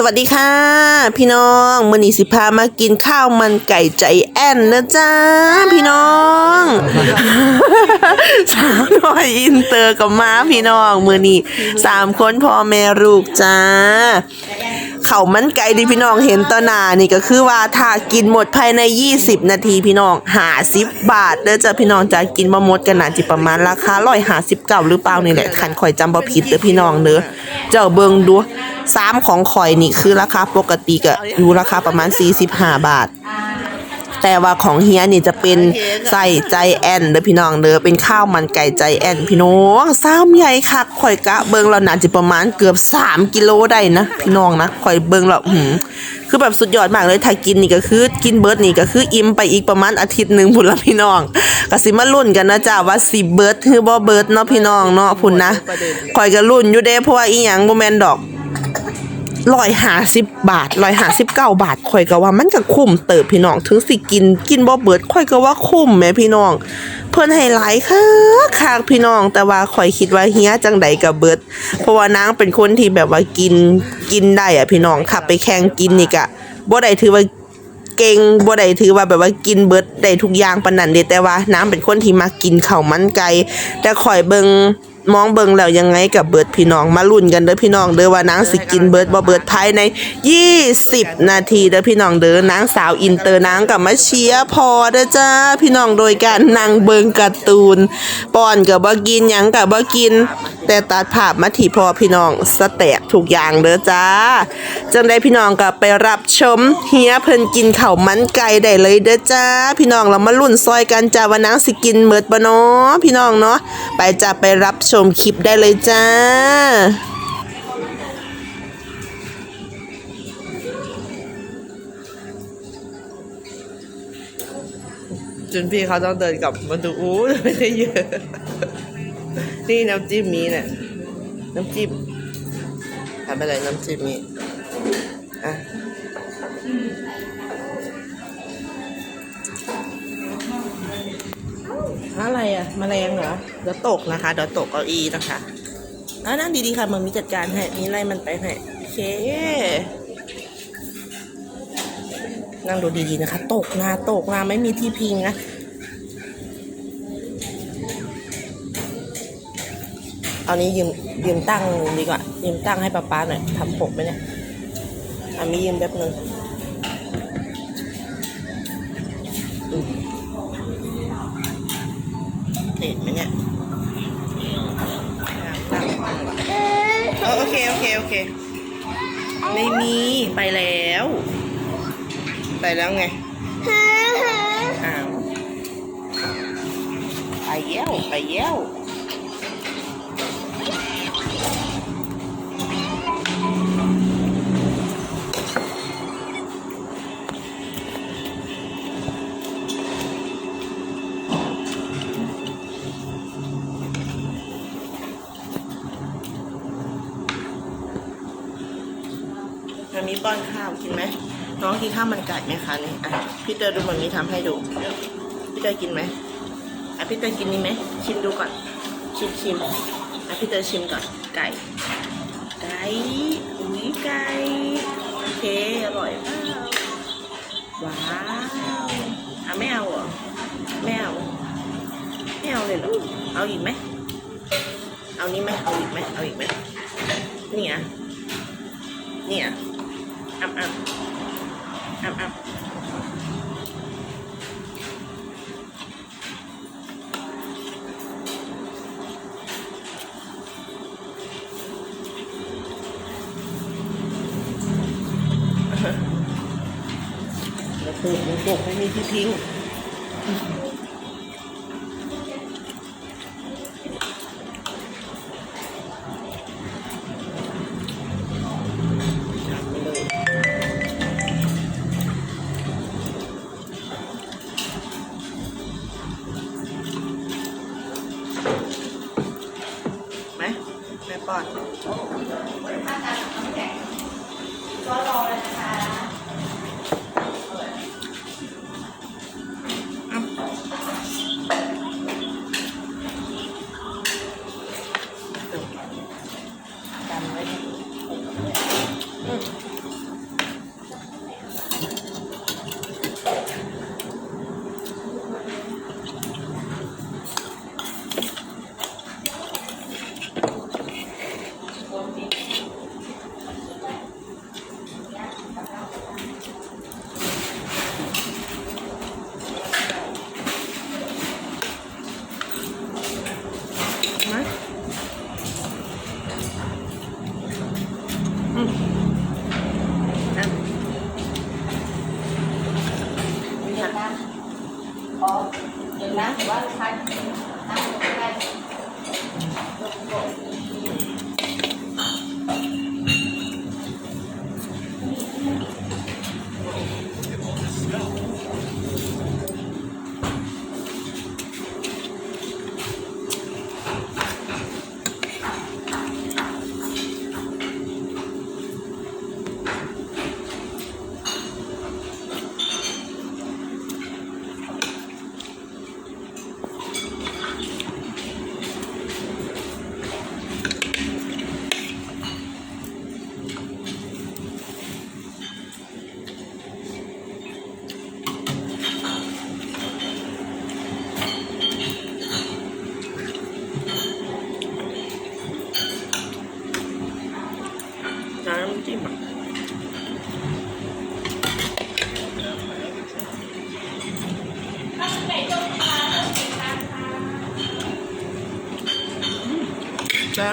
สวัสดีค่ะ พี่น้องมื่อนี้สิพามากินข้าวมันไก่ใจแอนนะจ๊ะพี่น้องสาวน้อยอินเตอร์กับม้าพี่น้องมื่อนี้สามคนพ่อแม่ลูกจ้า เขามันไก่ที่พี่น้องเห็นต่อหน้านี่ก็คือว่าถ้ากินหมดภายใน 20 นาทีพี่น้องหาสิบบาทเด้อจ้ะพี่น้องจะกินบ่หมดกันน่าจิประมาณราคาร้อยหาสิบเก้าหรือเปล่านี่แหละขันข่อยจำบ่ผิดเด้อพี่น้องเด้อเจ้าเบิงดูสามของข่อยนี่คือราคาปกติก็อยู่ราคาประมาณ45บาท แต่ว่าของเฮียนี่จะเป็นใส่ใจแอนเด้อพี่น้องเด้อเป็นข้าวมันไก่ใจแอนพี่น้องซ้ำใหญ่คักข่อยกะเบิ่งแล้วน่าจะประมาณเกือบ 3 กิโลได้นะ พี่น้องนะข่อยเบิ่งแล้วหืมคือแบบสุดยอดมากเลยถ้ากินนี่ก็คือ กินเบิร์ดนี่ก็คืออิ่มไปอีกประมาณอาทิตย์หนึ่งพุ่นละพี่น้องก็สิมาลุ้นกันนะจ้าว่าสิเบิร์ดคือบ่เบิร์ดเนาะพี่น้องเนาะพุ่นนะข่อยก็ลุ้นอยู่เด้เพราะว่าอีหยังบ่แม่นดอก ร้อยห้าสิบบาทร้อยห้าสิบเก้าบาทข่อยก็ว่ามันก็คุ้มเติบพี่น้องถึงสิกินกินบ่เบิดข่อยก็ว่าคุ้มแหม่พี่น้อง เพิ่นให้หลายค่ะคักพี่น้อง แต่ว่าข่อยคิดว่าเฮียจังใดก็เบิด เพราะว่านางเป็นคนที่แบบว่ากินกินได้อะพี่น้องขับไปแข่งกินนี่ก็บ่ได้ถือว่าเก่งบ่ได้ถือว่าแบบว่ากินเบิดได้ทุกอย่างปานนั้นเด้แต่ว่าน้ำเป็นคนที่มักกินข้าวมันไก่แต่ข่อยเบิง มองเบิงแล้วยังไงกับเบิดพี่น้องมาลุ้นกันเด้อพี่น้องเด้อว่านางสิกินเบิดบ่เบิดภายใน 20 นาทีเด้อพี่น้องเด้อนางสาวอินเตอร์นางกับมาเชียร์พอเด้อจ้าพี่น้องโดยการนางเบิงการ์ตูนป้อนกับบ่กินหยังกับบ่กิน แต่ตัดภาพมาที่พอพี่น้องสแตกทุกอย่างเด้อจ้าจังได้พี่น้องก็ไปรับชมเฮียเพิ่นกินข้าวมันไก่ได้เลยเด้อจ้า พี่น้องเรามาลุ้นซอยกันจ้าว่านางสิกินเมิดบ่เนาะพี่น้องเนาะไปจ้าไปรับชมคลิปได้เลยจ้าจนพี่เขาต้องเดินกลับมาดูอู้ไม่ได้เยอะ นี่น้ำจิ้มมีเนี่ยน้ำจิ้มทำอะไรน้ำจิ้มมีอะอะไรอะแมลงเหรอเดี๋ยวตกนะคะเดี๋ยวตกเก้าอี้นะคะอะนั่งดีๆค่ะมันมีจัดการให้มีไล่มันไปให้โอเค นั่งดูดีๆนะคะ ตกนะตกนะไม่มีที่พิงนะ เอานี้ยืมยืมตั้งดีกว่า ยืมตั้งให้ป๊าป๊าหน่อยทำปกไหมเนี่ยอะมียืมแป๊บนึงอืมเห็นไหมเนี่ยตั้งเออโอเค โอเค โอเค ไม่มีไปแล้ว ไปแล้วไงอ้าวไปเย้วไปเย้ว ป้อนข้าวกินไหมน้องกินข้าวมันไก่ไหมคะนี่อะพี่เตอร์ดูมันมีทำให้ดูพี่เตอร์กินไหมอะพี่เตอร์กินนี่ไหมชิมดูก่อน ชิมชิมอะพี่เตอร์ชิมก่อนไก่ ไก่อุ้ยไก่โอเคอร่อยมากว้าวอะไม่เอาเหรอไม่เอาไม่เอาเลยเหรอเอาอีกไหมเอานี้ไหมเอาอีกไหมเอาอีกไหมเนี่อะเนี่ย อับอับอับอับแล้วตูดมันตกไม่มีที่ทิ้ง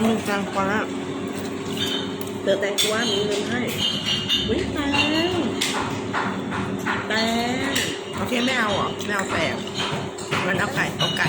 หนึ่งจานกว่าเตอแตงกวามีเงินให้วิ่งแตงแตงโอเคไม่เอาอะไม่เอาแตงมันเอาไก่เอาไก่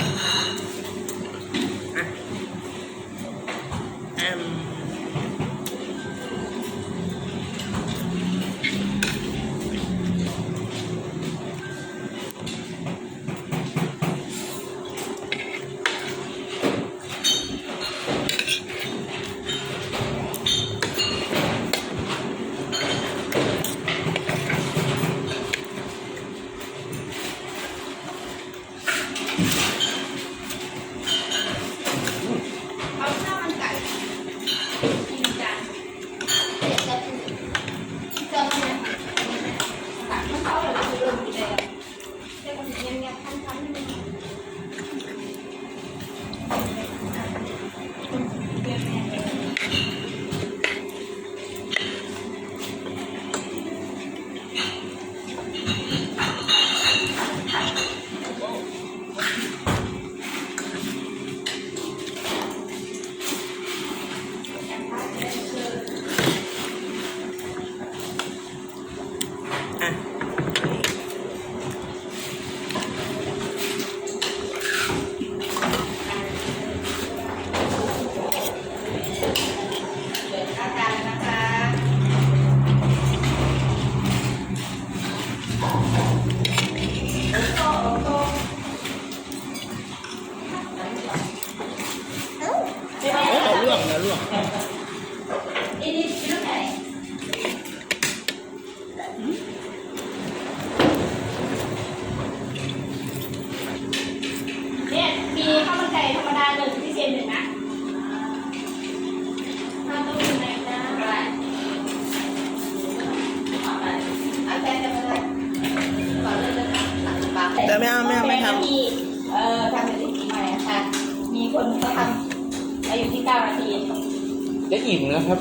ครับ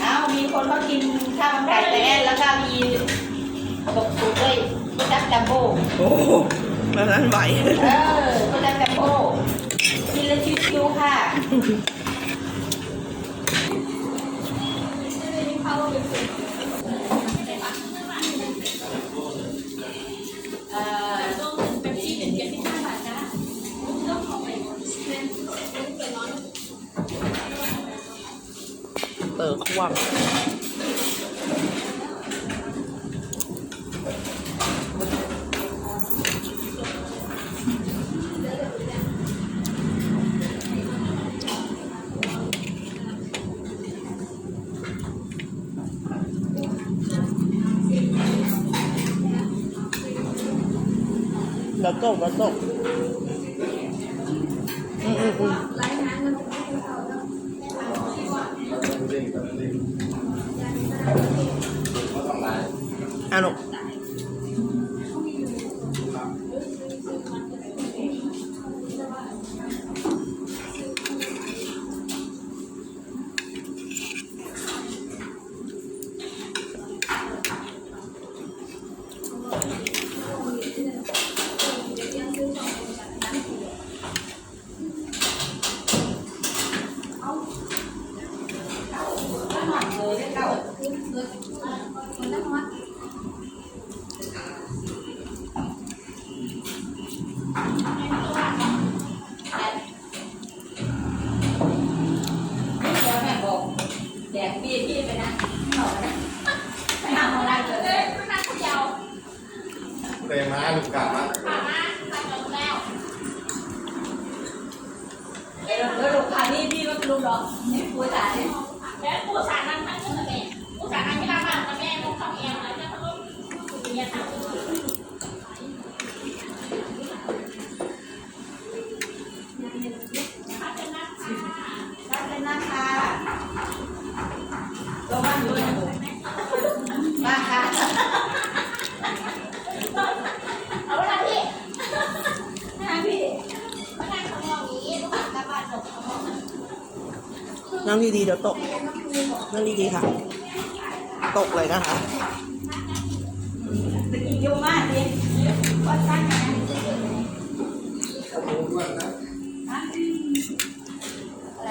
เอ้ามีคนเขากินข้าวมันไก่แต่แนแล้วก็มีบกสูตรด้วยก็จับจัมโบโอ้แบบนั้นไหวเออก็จับจัมโบกินแล้วชิวๆค่ะเข้าไปสู่ quầm Let's go, let's go. นั่งดีๆเดี๋ยวตก นั่งดีๆค่ะ ตกเลยนะคะเยอะมากเลยวัดตั้งอะไร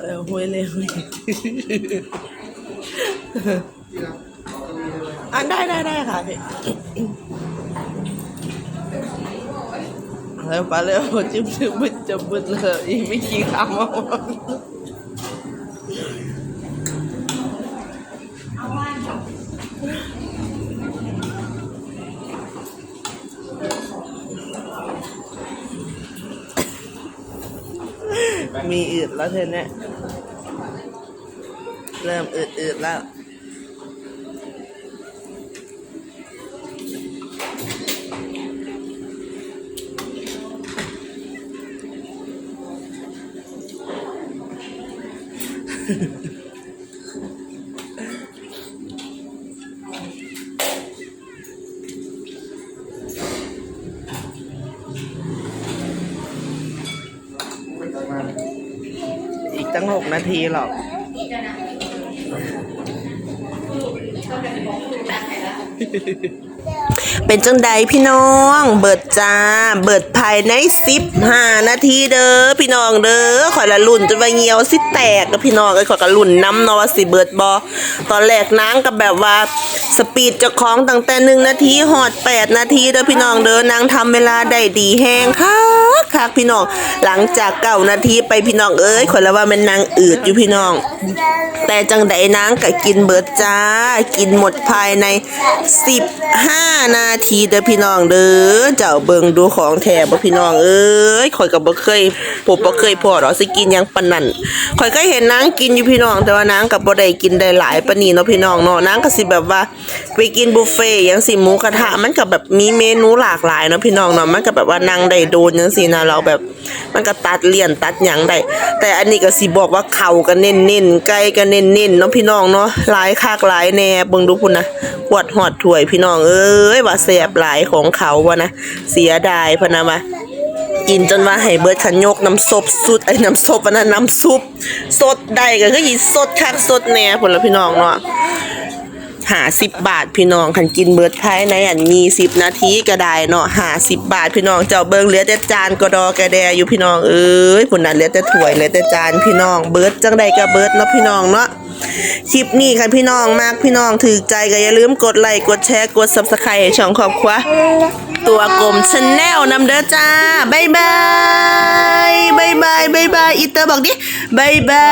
เออห้วยเลยห้วยอะได้ได้ได้ค่ะพี่แล้วไปแล้วจิ้มจิ้มบึดจะบึดเลยอีกไม่กี่คำอะมีอืดแล้วเธอเนี่ย เริ่มอืดอืดๆแล้วอีกตั้งหกนาทีหรอก 刚才保护打开了嘿嘿嘿嘿 เป็นจังใดพี่น้อง เบิดจ้า เบิดภายในสิบห้านาทีเด้อพี่น้องเด้อข่อยละลุ่นจนว่าเงียวสิแตกกับพี่น้องไอ้ข่อยก็ลุ่นน้ำนาะว่าสิเบิดบอตอนแรกนางกับแบบว่าสปีดเจ้าของตั้งแต่หนึ่งนาทีหอดแปดนาทีเด้อพี่น้องเด้อนางทำเวลาได้ดีแห้งคักคักพี่น้องหลังจากเก้านาทีไปพี่น้องเอ้ยข่อยละว่ามันนางอืดอยู่พี่น้อง แต่จังใดนางก็กินเบิดจ้า กินหมดภายใน5 นาทีเด้อพี่น้องเด้อเจ้าเบิงดูของแถบ่พี่น้องเอ้ยข่อยก็บ่เคยผมบ่เคยพอดอกสิกินหยังปานนั้นข่อยก็เห็นนางกินอยู่พี่น้อง แต่ว่านางก็บ่ได้กินได้หลายปานนี้เนาะพี่น้องเนาะนางก็สิแบบว่าไปกินบุฟเฟ่ยังสิหมูกระทะมันก็แบบมีเมนูหลากหลายเนาะพี่น้องเนาะมันก็แบบว่านั่งได้โดนจังซี่นะเราแบบมันก็ตัดเลี่ยนตัดหยังได้แต่อันนี้ก็สิบอกว่าเข่าก็เน้นๆไก่ก็เน้นๆเนาะพี่น้องเนาะหลายคากหลายแหน่เบิ่งดูพุ่นนะปวดหอดถ้วยพี่น้องเอ้ยยว่าแซ่บหลายของเขาวะนะเสียดายพะนะมากินจนว่าให้เบิดขันยกน้ำซุปสุดไอ้น้ำซุปอันนั้นน้ำซุปสดได้ก็คืออีสดคักสดแหน่พุ่นละพี่น้องเนาะหาสิบบาทพี่น้องคันกินเบิดภายในอันมีสิบนาทีก็ได้เนาะหาสิบบาทพี่น้องเจ้าเบิงเหลือแต่จานกระดอกระแดอยู่พี่น้องเอ้ยพุ่นน่ะเหลือแต่ถ้วยเหลือแต่จานพี่น้องเบิดจังใดก็เบิดเนาะพี่น้องเนาะ คลิปนี้คันพี่น้องมากพี่น้องถือใจก็อย่าลืมกดไลค์กดแชร์กด Subscribe ให้ช่องครอบครัวตัวกลมชาแนลนำเด้อจ้าบายบายบายบายบายบายอีเตอร์บอกดิบายบา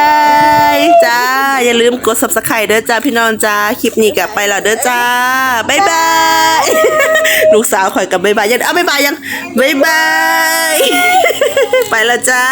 ยจ้าอย่าลืมกด Subscribe เด้อจ้าพี่น้องจ้าคลิปนี้กลับไปแล้วเด้อจ้าบายบายลูกสาวข่อยกับบายบายยังเอาบายบายยังบายบายไปแล้วจ้า